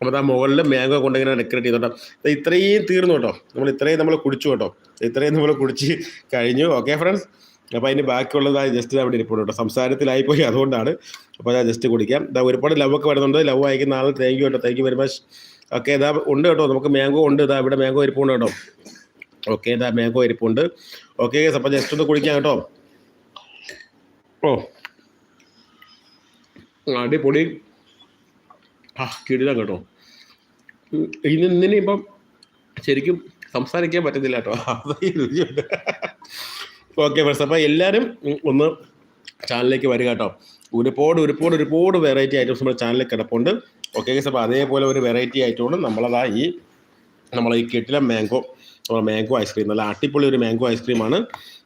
അപ്പോൾ ആ മുകളിൽ മാംഗോ കൊണ്ടിങ്ങനെ ഡെക്കറേറ്റ് ചെയ്തോട്ടോ ഇത്രയും തീർന്നു കേട്ടോ നമ്മൾ ഇത്രയും നമ്മൾ കുടിച്ചു കേട്ടോ ഇത്രയും നമ്മൾ കുടിച്ച് കഴിഞ്ഞു. ഓക്കെ ഫ്രണ്ട്സ് അപ്പോൾ അതിന് ബാക്കിയുള്ളതായി ജസ്റ്റ് അവിടെ ഇരിപ്പുണ്ട് കേട്ടോ സംസാരത്തിലായിപ്പോയി അതുകൊണ്ടാണ്. അപ്പോൾ ഞാൻ ജസ്റ്റ് കുടിക്കാം. ഒരുപാട് ലവ് ഒക്കെ വരുന്നുണ്ട്. ലവ് അയക്കുന്ന ആൾ താങ്ക് യു കേട്ടോ thank you very much okay ഇതാ ഉണ്ട് കേട്ടോ. നമുക്ക് മാംഗോ ഉണ്ട്. ഇതാ ഇവിടെ മാംഗോ ഇരിപ്പുണ്ട് കേട്ടോ. ഓക്കെ ഇതാ മാംഗോ ഇരിപ്പുണ്ട്. ഓക്കെ അപ്പോൾ ജസ്റ്റ് ഒന്ന് കുടിക്കാം കേട്ടോ. ഓ. അടിപൊളി. ആ കിടിലം കേട്ടോ. ഇനി ഇന്ന് ഇന്നിനി ശരിക്കും സംസാരിക്കാൻ പറ്റുന്നില്ല കേട്ടോ. ഓക്കെ ഫ്രണ്ട്സ് അപ്പോൾ എല്ലാവരും ഒന്ന് ചാനലിലേക്ക് വരിക കേട്ടോ. ഒരുപാട് ഒരുപാട് ഒരുപാട് വെറൈറ്റി ഐറ്റംസ് നമ്മുടെ ചാനലിൽ കിടപ്പുണ്ട്. ഓക്കെ ഗൈസ് അപ്പോൾ അതേപോലെ ഒരു വെറൈറ്റി ആയിട്ടാണ് നമ്മളതാ ഈ നമ്മൾ ഈ കെട്ടിലെ മാംഗോ നമ്മളെ മാംഗോ ഐസ്ക്രീം നല്ല അടിപൊളി ഒരു മാംഗോ ഐസ്ക്രീമാണ്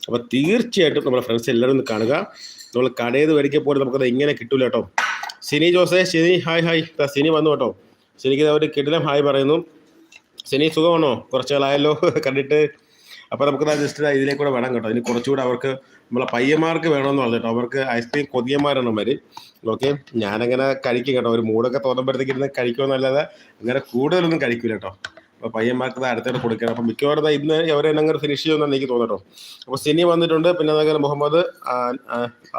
അപ്പോൾ തീർച്ചയായിട്ടും നമ്മുടെ ഫ്രണ്ട്സ് എല്ലാവരും ഒന്ന് കാണുക. നമ്മൾ കടയിൽ നിന്ന് മേടിക്കാൻ പോലെ നമുക്കത് ഇങ്ങനെ കിട്ടില്ല കേട്ടോ. സിനി ജോസെ സിനി ഹായ് ഹായ് സിനി വന്നു കേട്ടോ. സിനിക്ക് അവർ കിടിലം ഹായ് പറയുന്നു. സിനി സുഖമാണോ? കുറച്ച് നാളായല്ലോ കണ്ടിട്ട്. അപ്പോൾ നമുക്ക് ജസ്റ്റ് ഇതിലേക്കൂടെ വേണം കേട്ടോ. ഇനി കുറച്ചുകൂടെ അവർക്ക് നമ്മളെ പയ്യന്മാർക്ക് വേണമെന്ന് പറഞ്ഞു കേട്ടോ അവർക്ക് ഐസ്ക്രീം കൊതിയന്മാരാണ് അവർ ഓക്കെ ഞാനങ്ങനെ കഴിക്കും കേട്ടോ. ഒരു മൂടൊക്കെ തോന്നുമ്പോഴത്തേക്ക് ഇരുന്ന് കഴിക്കുമെന്നല്ലാതെ അങ്ങനെ കൂടുതലൊന്നും കഴിക്കില്ല കേട്ടോ. അപ്പോൾ പയ്യന്മാർക്ക് ഇത് അടുത്തോട്ട് കൊടുക്കണം. അപ്പോൾ മിക്കവാറും ഇന്ന് അവരെ അങ്ങനെ ഫിനിഷ് ചെയ്യുമെന്നാണ് എനിക്ക് തോന്നട്ടോ അപ്പൊ അപ്പോൾ സിനി വന്നിട്ടുണ്ട്. പിന്നെ അതേപോലെ മുഹമ്മദ്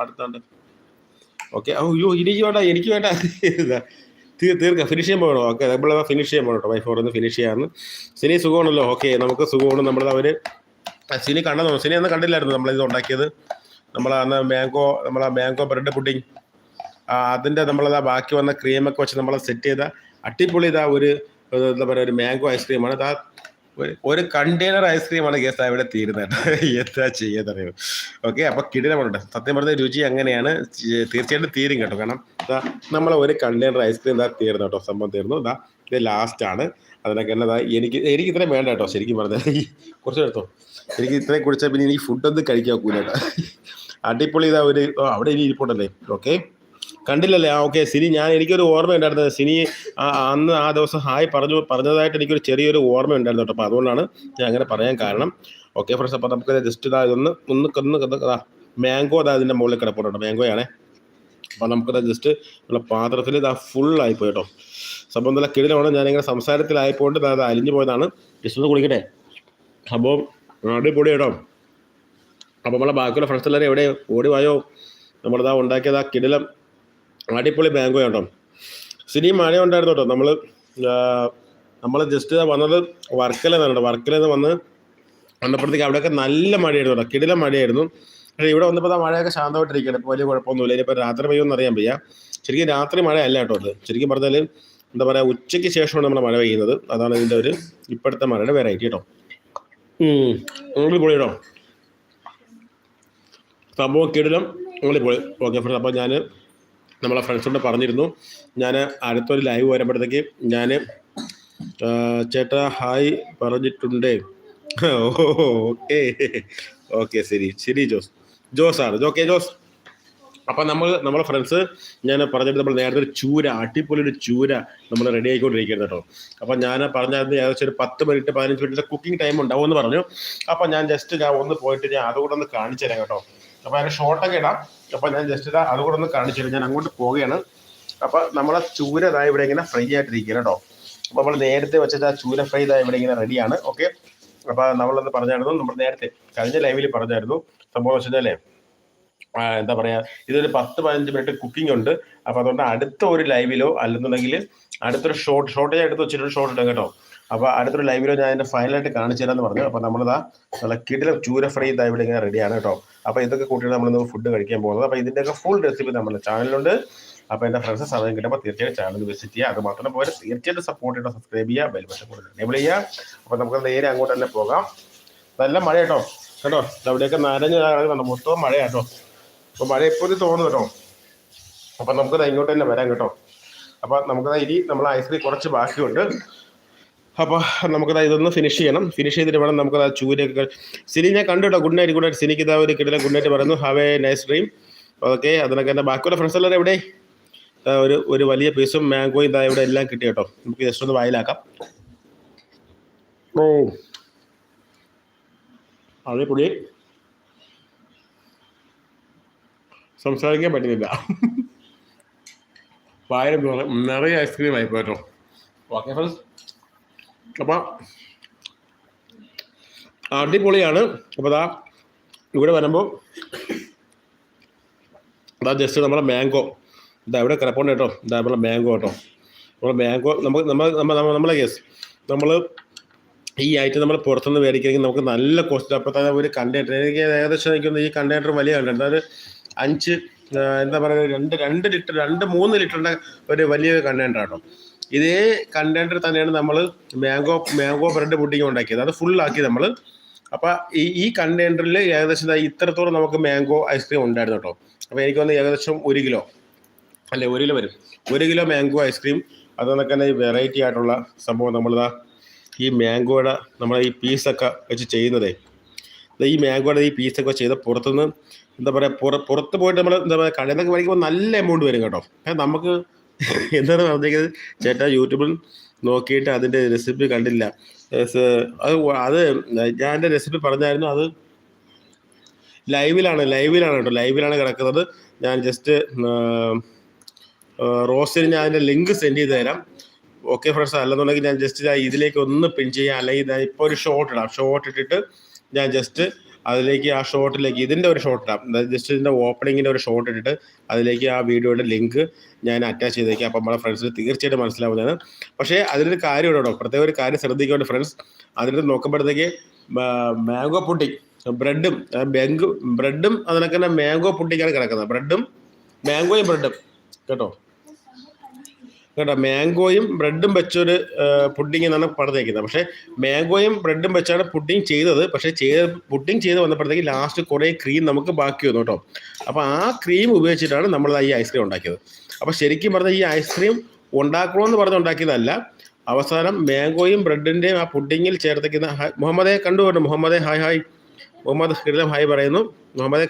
അടുത്തുണ്ട്. ഓക്കെ അയ്യോ എനിക്ക് വേണ്ട എനിക്ക് വേണ്ട. തീർക്കാം. ഫിനിഷ് ചെയ്യാൻ പോകണോ? ഓക്കെ നമ്മൾ ഫിനിഷ് ചെയ്യാൻ പോകണം കേട്ടോ. വൈഫ് ഫിനിഷ് ചെയ്യാമെന്ന്. സിനി സുഖമാണല്ലോ? ഓക്കെ നമുക്ക് സുഖമാണ്. നമ്മൾ അവർ സിനി കണ്ടെന്നോ സിനി അന്ന് കണ്ടില്ലായിരുന്നു നമ്മളിത് ഉണ്ടാക്കിയത്. നമ്മൾ അന്ന് മാംഗോ നമ്മളെ മാംഗോ ബ്രെഡ് പുഡിങ് അതിന്റെ നമ്മളത് ബാക്കി വന്ന ക്രീമൊക്കെ വെച്ച് നമ്മൾ സെറ്റ് ചെയ്ത അട്ടിപ്പൊളി ഇതാ ഒരു എന്താ പറയുക ഒരു മാംഗോ ഐസ്ക്രീമാണ് ഇതാ ഒരു- കണ്ടെയ്നർ ഐസ്ക്രീമാണ് ഗസ് ഇവിടെ തീരുന്നത് എന്താ ചെയ്യാന്നറിയോ ഓക്കെ അപ്പോൾ കിടിലമുണ്ട് സത്യം പറഞ്ഞ രുചി അങ്ങനെയാണ്. തീർച്ചയായിട്ടും തീരും കേട്ടോ. കാരണം ഇതാ നമ്മളെ ഒരു കണ്ടെയ്നർ ഐസ്ക്രീം ഇതാ തീർന്നു കേട്ടോ. സംഭവം തീർന്നു. ഇതാ ഇത് ലാസ്റ്റ് ആണ്. അതിനൊക്കെ എന്നതാ എനിക്ക് എനിക്ക് ഇത്രയും വേണ്ട കേട്ടോ ശരിക്കും പറഞ്ഞാൽ കുറച്ച് എടുത്തോ. എനിക്ക് ഇത്രയും കുടിച്ചാൽ പിന്നെ എനിക്ക് ഫുഡൊന്നും കഴിക്കാൻ ഒക്കൂല കേട്ടോ. അടിപൊളി ഇതാ ഒരു അവിടെ ഇനി ഇരിപ്പുണ്ടല്ലേ? ഓക്കെ കണ്ടില്ലല്ലേ? ആ ഓക്കെ സിനി ഞാൻ എനിക്കൊരു ഓർമ്മ ഉണ്ടായിരുന്നത്. സിനി അന്ന് ആ ദിവസം ഹായ് പറഞ്ഞു പറഞ്ഞതായിട്ട് എനിക്കൊരു ചെറിയൊരു ഓർമ്മ ഉണ്ടായിരുന്നു കേട്ടോ. അപ്പോൾ അതുകൊണ്ടാണ് ഞാൻ അങ്ങനെ പറയാൻ കാരണം. ഓക്കെ ഫ്രണ്ട്സ് അപ്പോൾ നമുക്ക് ജസ്റ്റ് ഇതാ ഇതൊന്ന് ഒന്ന് ഒന്ന് മാംഗോ അതാ ഇതിന്റെ മുകളിൽ കിടപ്പുണ്ട് മാംഗോയാണേ അപ്പോൾ നമുക്കത് ജസ്റ്റ് നമ്മുടെ പാത്രത്തിൽ ഇതാ ഫുള്ളായി പോയി കേട്ടോ. സംഭവം നല്ല കിടിലമാണ്. ഞാനിങ്ങനെ സംസാരത്തിലായപ്പോണ്ട് അത് അലിഞ്ഞു പോയതാണ്. ജസ്റ്റ് കുളിക്കട്ടെ. സംഭവം അടിപൊളി കേട്ടോ അപ്പോൾ നമ്മളെ ബാക്കിയുള്ള ഫ്രണ്ട്സ് എല്ലാവരും എവിടെ ഓടി വായോ? നമ്മളിതാ ഉണ്ടാക്കിയത് ആ കിടിലം അടിപൊളി ബാങ്കോ കേട്ടോ സിനി മഴ ഉണ്ടായിരുന്നു കേട്ടോ നമ്മൾ നമ്മൾ ജസ്റ്റ് വന്നത് വർക്കല നിന്നുണ്ട് വർക്കല നിന്ന് വന്ന് വന്നപ്പോഴത്തേക്ക് അവിടെയൊക്കെ നല്ല മഴയായിരുന്നു കേട്ടോ കിടിലം മഴയായിരുന്നു. പക്ഷേ ഇവിടെ വന്നപ്പോൾ ആ മഴയൊക്കെ ശാന്തമായിട്ടിരിക്കുകയാണ്. ഇപ്പോൾ വലിയ കുഴപ്പമൊന്നുമില്ല. ഇനിയിപ്പോൾ രാത്രി പെയ്യുമെന്ന് അറിയാൻ വയ്യ. ശരിക്കും രാത്രി മഴയല്ല കേട്ടോ അത് ശരിക്കും പറഞ്ഞാൽ എന്താ പറയുക ഉച്ചയ്ക്ക് ശേഷമാണ് നമ്മൾ മഴ പെയ്യുന്നത് അതാണ് ഇതിന്റെ ഒരു ഇപ്പോഴത്തെ മഴയുടെ വെറൈറ്റി കേട്ടോ പൊളി കേട്ടോ സംഭവം കിടിലം പൊളി ഓക്കെ ഫ്രണ്ട്സ് അപ്പോൾ ഞാൻ നമ്മളെ ഫ്രണ്ട്സോട് പറഞ്ഞിരുന്നു ഞാൻ അടുത്തൊരു ലൈവ് വരുമ്പോഴത്തേക്ക് ഞാൻ ചേട്ടാ ഹായ് പറഞ്ഞിട്ടുണ്ട് ഓക്കെ ഓക്കെ ശരി ശരി ജോസ് ജോസ് ആണ് ഓക്കെ ജോസ് അപ്പം നമ്മൾ നമ്മുടെ ഫ്രണ്ട്സ് ഞാൻ പറഞ്ഞിട്ട് നമ്മൾ നേരത്തെ ഒരു ചൂര അടിപൊളി ഒരു ചൂര നമ്മൾ റെഡി ആയിക്കൊണ്ടിരിക്കുന്നത് കേട്ടോ. അപ്പം ഞാൻ പറഞ്ഞായിരുന്നു ഏകദേശം ഒരു പത്ത് മിനിറ്റ് പതിനഞ്ച് മിനിറ്റ് കുക്കിംഗ് ടൈം ഉണ്ടാവും എന്ന് പറഞ്ഞു. അപ്പം ഞാൻ ജസ്റ്റ് ഞാൻ ഒന്ന് പോയിട്ട് ഞാൻ അതുകൂടെ ഒന്ന് കാണിച്ചു തരാം കേട്ടോ. അപ്പം അതിന് ഷോർട്ടൊക്കെ ഇടാം. അപ്പം ഞാൻ ജസ്റ്റ് ഇതാ അതുകൂടെ ഒന്ന് കാണിച്ചു തരാം. ഞാൻ അങ്ങോട്ട് പോവുകയാണ്. അപ്പം നമ്മളെ ചൂര ഇതാ ഇവിടെ ഇങ്ങനെ ഫ്രൈ ആയിട്ടിരിക്കുകയാണ് കേട്ടോ. അപ്പോൾ നമ്മൾ നേരത്തെ വെച്ചിട്ട് ആ ചൂര ഫ്രൈ ഇതാ ഇവിടെ ഇങ്ങനെ റെഡിയാണ് ഓക്കെ അപ്പോൾ നമ്മളത് പറഞ്ഞായിരുന്നു നമ്മൾ നേരത്തെ കഴിഞ്ഞ ലൈവിൽ പറഞ്ഞായിരുന്നു. സംഭവം വെച്ച് കഴിഞ്ഞാലേ ആ, എന്താ പറയാ ഇതൊരു പത്ത് പതിനഞ്ച് മിനിറ്റ് കുക്കിംഗ് ഉണ്ട്. അപ്പൊ അതുകൊണ്ട് അടുത്ത ഒരു ലൈവിലോ അല്ലെന്നുണ്ടെങ്കിൽ അടുത്തൊരു ഷോർട്ട് ഷോർട്ട് ഞാൻ എടുത്ത് വെച്ചിട്ട് ഷോർട്ട് ഇടാം കേട്ടോ. അപ്പൊ അടുത്തൊരു ലൈവിലോ ഞാൻ അതിന്റെ ഫൈനലായിട്ട് കാണിച്ചു തരാന്ന് പറഞ്ഞു. അപ്പൊ നമ്മളിതാ നല്ല കിടിലം ചൂര ഫ്രൈ ഇവിടെ ഇങ്ങനെ റെഡിയാണ് കേട്ടോ. അപ്പൊ ഇതൊക്കെ കൂട്ടിയാണ് നമ്മൾ ഫുഡ് കഴിക്കാൻ പോകുന്നത്. അപ്പൊ ഇതിന്റെയൊക്കെ ഫുൾ റെസിപ്പി നമ്മുടെ ചാനലിലുണ്ട് അപ്പൊ എന്റെ ഫ്രണ്ട്സ് സമയം കിട്ടുമ്പോൾ തീർച്ചയായും ചാനൽ വിസിറ്റ് ചെയ്യുക അത് മാത്രം പോലെ തീർച്ചയായിട്ടും സപ്പോർട്ട് ചെയ്യാം സബ്സ്ക്രൈബ് ചെയ്യുക ബെൽ ബട്ടൺ കൂടെ എനേബിൾ ചെയ്യുക അപ്പൊ നമുക്ക് നേരെ അങ്ങോട്ട് തന്നെ പോകാം. നല്ല മഴ കേട്ടോ. കേട്ടോ അവിടെയൊക്കെ നനഞ്ഞ് മൊത്തവും മൊത്തം മഴ കേട്ടോ. അപ്പൊ മഴ എപ്പോഴും തോന്നും കേട്ടോ. അപ്പൊ നമുക്ക് ഇങ്ങോട്ട് തന്നെ വരാം കേട്ടോ. അപ്പൊ നമുക്ക് ഇനി നമ്മൾ ഐസ്ക്രീം കുറച്ച് ബാക്കിയുണ്ട്. അപ്പൊ നമുക്ക് ഇതൊന്ന് ഫിനിഷ് ചെയ്യണം. ഫിനിഷ് ചെയ്തിട്ട് വേണം നമുക്ക് ആ ചൂരൊക്കെ സിനി ഞാൻ കണ്ടു കേട്ടോ. ഗുഡ് നൈറ്റ് ഗുഡ് നൈറ്റ് സിനിക്ക് ഇതാ ഒരു കിടല ഗുഡ് നൈറ്റ് പറയുന്നു. Have a nice dream okay അതിനൊക്കെ എന്റെ ബാക്കിയുള്ള ഫ്രണ്ട്സ് എല്ലാവരും എവിടെ? ഒരു ഒരു വലിയ പീസും മാംഗോയും ഇതാ ഇവിടെ എല്ലാം കിട്ടി കേട്ടോ. നമുക്ക് ജസ്റ്റ് ഒന്ന് വായിലാക്കാം. ഓ. അതേപൊളി സംസാരിക്കാൻ പറ്റുന്നില്ല. വായ നിറ- നിറയെ ഐസ്ക്രീം ആയി പോയിട്ടോ. ഓക്കെ ഫ്രണ്ട്സ് അപ്പം അടിപൊളിയാണ്. അപ്പോൾ അതാ ഇവിടെ വരുമ്പോൾ അതാ ജസ്റ്റ് നമ്മുടെ മാംഗോ ഇതാ ഇവിടെ കിടപ്പുണ്ട് കേട്ടോ. ഇതാ നമ്മളെ മാംഗോ കേട്ടോ. നമ്മളെ മാംഗോ നമുക്ക് നമ്മൾ നമ്മൾ നമ്മൾ- നമ്മളെ കേസ് നമ്മൾ ഈ ഐറ്റം നമ്മൾ പുറത്തുനിന്ന് മേടിക്കണമെങ്കിൽ നമുക്ക് നല്ല കോസ്റ്റ് അപ്പോൾ തന്നെ ഒരു കണ്ടെയ്നർ എനിക്ക് ഏകദേശം എനിക്കൊന്ന് ഈ കണ്ടെയ്നർ വലിയ കണ്ടെയ്നർ അതായത് അഞ്ച് എന്താ പറയുക രണ്ട് രണ്ട് ലിറ്റർ രണ്ട് മൂന്ന് ലിറ്ററിന്റെ ഒരു വലിയ കണ്ടെയ്നർ ആട്ടോ. ഇതേ കണ്ടെയ്നർ തന്നെയാണ് നമ്മൾ മാംഗോ മാംഗോ ബ്രെഡ് പുഡിങ് ഉണ്ടാക്കിയത്. അത് ഫുള്ളാക്കി നമ്മൾ അപ്പോൾ ഈ ഈ കണ്ടെയ്നറിൽ ഏകദേശം ഇത്രത്തോളം നമുക്ക് മാംഗോ ഐസ്ക്രീം ഉണ്ടായിരുന്നു കേട്ടോ. അപ്പോൾ എനിക്ക് വന്ന് ഏകദേശം ഒരു കിലോ അല്ലെ ഒരു കിലോ വരും. ഒരു കിലോ മാംഗോ ഐസ്ക്രീം അതൊക്കെ തന്നെ വെറൈറ്റി ആയിട്ടുള്ള സംഭവം നമ്മളിതാ ഈ മാംഗോയുടെ നമ്മളെ ഈ പീസൊക്കെ വെച്ച് ചെയ്യുന്നതേ. ഈ മാംഗോയുടെ ഈ പീസൊക്കെ ചെയ്ത് പുറത്തുനിന്ന് എന്താ പറയുക പുറ പുറത്ത് പോയിട്ട് നമ്മൾ എന്താ പറയുക കടയിൽ നിന്നൊക്കെ മേടിക്കുമ്പോൾ നല്ല എമൗണ്ട് വരും കേട്ടോ. നമുക്ക് എന്താണ് പറഞ്ഞിരിക്കുന്നത്? ചേട്ടാ യൂട്യൂബിൽ നോക്കിയിട്ട് അതിന്റെ റെസിപ്പി കണ്ടില്ല. അത് അത് ഞാൻ എന്റെ റെസിപ്പി പറഞ്ഞായിരുന്നു അത് ലൈവിലാണ് ലൈവിലാണ് കേട്ടോ ലൈവിലാണ് കിടക്കുന്നത്. ഞാൻ ജസ്റ്റ് റോസ്റ്റിന് ഞാൻ അതിന്റെ ലിങ്ക് സെൻഡ് ചെയ്ത് തരാം. ഓക്കെ ഫ്രണ്ട്സ് അല്ലെന്നുണ്ടെങ്കിൽ ഞാൻ ജസ്റ്റ് ഇതിലേക്ക് ഒന്ന് പിൻ ചെയ്യാം. അല്ലെങ്കിൽ ഇപ്പോൾ ഒരു ഷോർട്ട് ഇടാം. ഷോർട്ട് ഇട്ടിട്ട് ഞാൻ ജസ്റ്റ് അതിലേക്ക് ആ ഷോർട്ടിലേക്ക് ഇതിന്റെ ഒരു ഷോർട്ട് ഇടാം ജസ്റ്റ് ഇതിന്റെ ഓപ്പണിങ്ങിന്റെ ഒരു ഷോർട്ട് ഇട്ടിട്ട് അതിലേക്ക് ആ വീഡിയോയുടെ ലിങ്ക് ഞാൻ അറ്റാച്ച് ചെയ്തേക്കാം. അപ്പം നമ്മുടെ ഫ്രണ്ട്സിന് തീർച്ചയായിട്ടും മനസ്സിലാവുന്നതാണ്. പക്ഷേ അതിലൊരു കാര്യം കേട്ടോ പ്രത്യേക ഒരു കാര്യം ശ്രദ്ധിക്കേണ്ട ഫ്രണ്ട്സ് അതിനകത്ത് നോക്കുമ്പോഴത്തേക്ക് മാംഗോ പുഡിങ് ബ്രെഡും ബെങ്ക് ബ്രെഡും അതിനൊക്കെ തന്നെ മാംഗോ പുഡിങ്ങാണ് കിടക്കുന്നത്. ബ്രെഡും മാംഗോയും ബ്രെഡും കേട്ടോ? കേട്ടോ മാംഗോയും ബ്രെഡും വെച്ചൊരു പുഡിംഗ് എന്നാണ് പറഞ്ഞേക്കുന്നത്. പക്ഷേ മാംഗോയും ബ്രെഡും വെച്ചാണ് പുഡിംഗ് ചെയ്തത്. പക്ഷേ ചെയ്ത് പുഡിംഗ് ചെയ്ത് വന്നപ്പോഴത്തേക്ക് ലാസ്റ്റ് കുറേ ക്രീം നമുക്ക് ബാക്കി വന്നു കേട്ടോ. അപ്പോൾ ആ ക്രീം ഉപയോഗിച്ചിട്ടാണ് നമ്മൾ ഈ ഐസ്ക്രീം ഉണ്ടാക്കിയത്. അപ്പോൾ ശരിക്കും പറഞ്ഞാൽ ഈ ഐസ്ക്രീം ഉണ്ടാക്കണമെന്ന് പറഞ്ഞ് ഉണ്ടാക്കിയതല്ല. അവസാനം മാംഗോയും ബ്രെഡിന്റെയും ആ പുഡിങ്ങിൽ ചേർത്തിക്കുന്ന മുഹമ്മദെ കണ്ടുകൊണ്ട് മുഹമ്മദെ ഹായ് ഹായ് മുഹമ്മദ് കിടിലം ഹായ് പറയുന്നു. മുഹമ്മദെ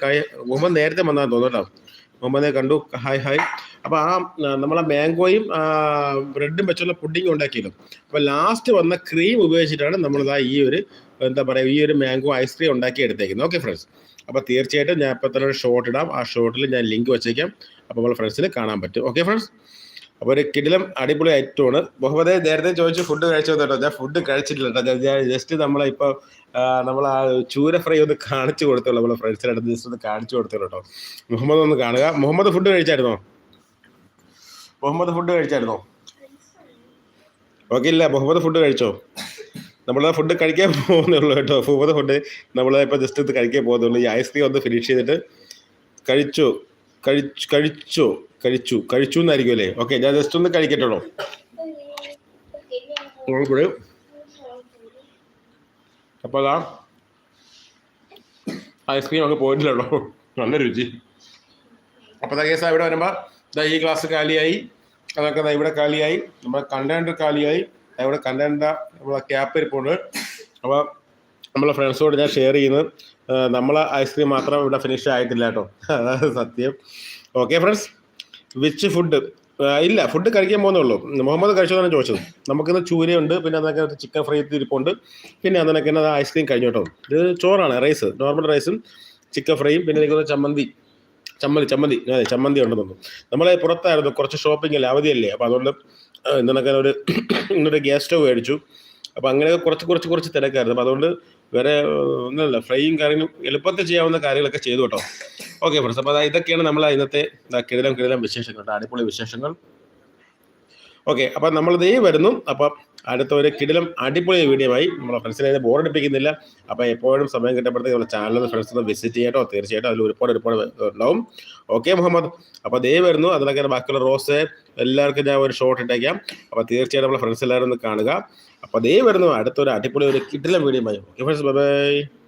മുഹമ്മദ് നേരത്തെ വന്നാന്ന് തോന്നുന്നു കേട്ടോ. മുഹമ്മദെ കണ്ടു. Hi hi. അപ്പോൾ ആ നമ്മളെ മാംഗോയും ബ്രെഡും വെച്ചുള്ള പുഡിംഗ് ഉണ്ടാക്കിയല്ലോ. അപ്പോൾ ലാസ്റ്റ് വന്ന ക്രീം ഉപയോഗിച്ചിട്ടാണ് നമ്മളിതാ ഈ ഒരു എന്താ പറയുക ഈ ഒരു മാംഗോ ഐസ്ക്രീം ഉണ്ടാക്കി എടുത്തേക്കുന്നത് ഓക്കെ ഫ്രണ്ട്സ് അപ്പോൾ തീർച്ചയായിട്ടും ഞാൻ ഇപ്പോൾ തന്നെ ഒരു ഷോർട്ട് ഇടാം. ആ ഷോർട്ടിൽ ഞാൻ ലിങ്ക് വെച്ചേക്കാം. അപ്പോൾ നമ്മൾ ഫ്രണ്ട്സിന് കാണാൻ പറ്റും. ഓക്കെ ഫ്രണ്ട്സ് അപ്പോൾ ഒരു കിടിലം അടിപൊളി ഐറ്റമാണ് ബഹുമതി നേരത്തെ ചോദിച്ചു ഫുഡ് കഴിച്ചോ കേട്ടോ. ഞാൻ ഫുഡ് കഴിച്ചിട്ടില്ല ഞാൻ ജസ്റ്റ് നമ്മളെ ഇപ്പോൾ നമ്മൾ ആ ചൂര ഫ്രൈ ഒന്ന് കാണിച്ചു കൊടുത്തുള്ളൂ നമ്മളെ ഫ്രണ്ട്സിന്റെ അടുത്ത് ജസ്റ്റ് ഒന്ന് കാണിച്ചു കൊടുത്തുള്ളൂ കേട്ടോ. മുഹമ്മദ് ഒന്ന് കാണുക. മുഹമ്മദ് ഫുഡ് കഴിച്ചായിരുന്നോ? മുഹമ്മദ് ഫുഡ് കഴിച്ചായിരുന്നോ? ഓക്കെ ഇല്ല. മുഹമ്മദ് ഫുഡ് കഴിച്ചോ? നമ്മൾ ഫുഡ് കഴിക്കാൻ പോകുന്നേ ഉള്ളൂ കേട്ടോ. മുഹമ്മദ് ഫുഡ് നമ്മൾ ഇപ്പോൾ ജസ്റ്റ് ഇത് കഴിക്കാൻ പോകുന്നുള്ളൂ ഈ ഐസ്ക്രീം ഒന്ന് ഫിനിഷ് ചെയ്തിട്ട് കഴിച്ചു? കഴിച്ചു കഴിച്ചോ? കഴിച്ചു. കഴിച്ചു എന്നായിരിക്കും അല്ലേ ഓക്കെ ഞാൻ ജസ്റ്റ് ഒന്ന് കഴിക്കട്ടോ ഇവിടെ അപ്പോൾ അതാ ഐസ്ക്രീം ഒക്കെ പോയിട്ടില്ലല്ലോ നല്ല രുചി. അപ്പോൾ ദാ കേസ് ഇവിടെ വരുമ്പോൾ ദാ ഈ ഗ്ലാസ് കാലിയായി. അതൊക്കെ ദാ ഇവിടെ കാലിയായി. നമ്മുടെ കണ്ടന്റ് കാലിയായി. ഇവിടെ കണ്ടന്റ് നമ്മളെ ക്യാപ്പ് ഇരിപ്പുണ്ട്. അപ്പോൾ നമ്മളെ ഫ്രണ്ട്സോട് ഞാൻ ഷെയർ ചെയ്യുന്നത് നമ്മളെ ഐസ്ക്രീം മാത്രം ഇവിടെ ഫിനിഷ് ആയിട്ടില്ല കേട്ടോ. അതാണ് സത്യം. ഓക്കെ ഫ്രണ്ട്സ് വിച്ച് ഫുഡ് ഇല്ല ഫുഡ് കഴിക്കാൻ പോകുന്നുള്ളൂ മുഹമ്മദ് കഴിച്ചതാണ് ചോദിച്ചത്. നമുക്കിന്ന് ചൂരയുണ്ട് പിന്നെ അതൊക്കെ ചിക്കൻ ഫ്രൈ ഇരിപ്പുണ്ട്. പിന്നെ അതിനൊക്കെ തന്നെ ഐസ്ക്രീം കഴിഞ്ഞു കേട്ടോ. ഇത് ചോറാണ് റൈസ് നോർമൽ റൈസും ചിക്കൻ ഫ്രൈയും പിന്നെ എനിക്ക് ചമ്മന്തി. ചമ്മന്തി ചമ്മന്തി അതെ ചമ്മന്തി ഉണ്ടെന്നു നമ്മളെ പുറത്തായിരുന്നു കുറച്ച് ഷോപ്പിംഗ് അല്ലേ അവധിയല്ലേ അപ്പോൾ അതുകൊണ്ട് ഇന്നൊക്കെ ഒരു ഇന്നൊരു ഗ്യാസ് സ്റ്റവ് മേടിച്ചു. അപ്പോൾ അങ്ങനെയൊക്കെ കുറച്ച് കുറച്ച് കുറച്ച് തിരക്കായിരുന്നു. അപ്പോൾ അതുകൊണ്ട് വേറെ ഒന്നുമില്ല ഫ്രൈയും കാര്യങ്ങളും എളുപ്പത്തിൽ ചെയ്യാവുന്ന കാര്യങ്ങളൊക്കെ ചെയ്തു കേട്ടോ. ഓക്കെ ഫ്രണ്ട്സ് അപ്പോൾ ഇതൊക്കെയാണ് നമ്മൾ ഇന്നത്തെ കിടിലം കിടിലം വിശേഷങ്ങൾ അടിപൊളി വിശേഷങ്ങൾ. ഓക്കെ അപ്പം നമ്മൾ ദേ വരുന്നു. അപ്പം അടുത്ത ഒരു കിടിലം അടിപൊളി ആയി നമ്മളെ ഫ്രണ്ട്സിനെ ബോറടിപ്പിക്കുന്നില്ല അപ്പോൾ എപ്പോഴും സമയം കിട്ടപ്പെടുത്തേക്ക് നമ്മുടെ ചാനൽ ഫ്രണ്ട്സ് ഒന്ന് വിസിറ്റ് ചെയ്യട്ടോ. തീർച്ചയായിട്ടും അതിൽ ഒരുപാട് ഒരുപാട് ഉണ്ടാവും. ഓക്കെ മുഹമ്മദ്. അപ്പോൾ ദേ വരുന്നു. അതിലൊക്കെ ബാക്കിയുള്ള റോസ്. എല്ലാവർക്കും ഞാൻ ഒരു ഷോട്ട് ഇട്ടേക്കാം. അപ്പോൾ തീർച്ചയായിട്ടും നമ്മളെ ഫ്രണ്ട്സ് എല്ലാവരും ഒന്ന് കാണുക. അപ്പോൾ ദേ വരുന്നു. അടുത്തൊരു അടിപൊളി ഒരു കിടിലം ആയി ഓക്കെ ഫ്രണ്ട്സ് ബൈ ബൈ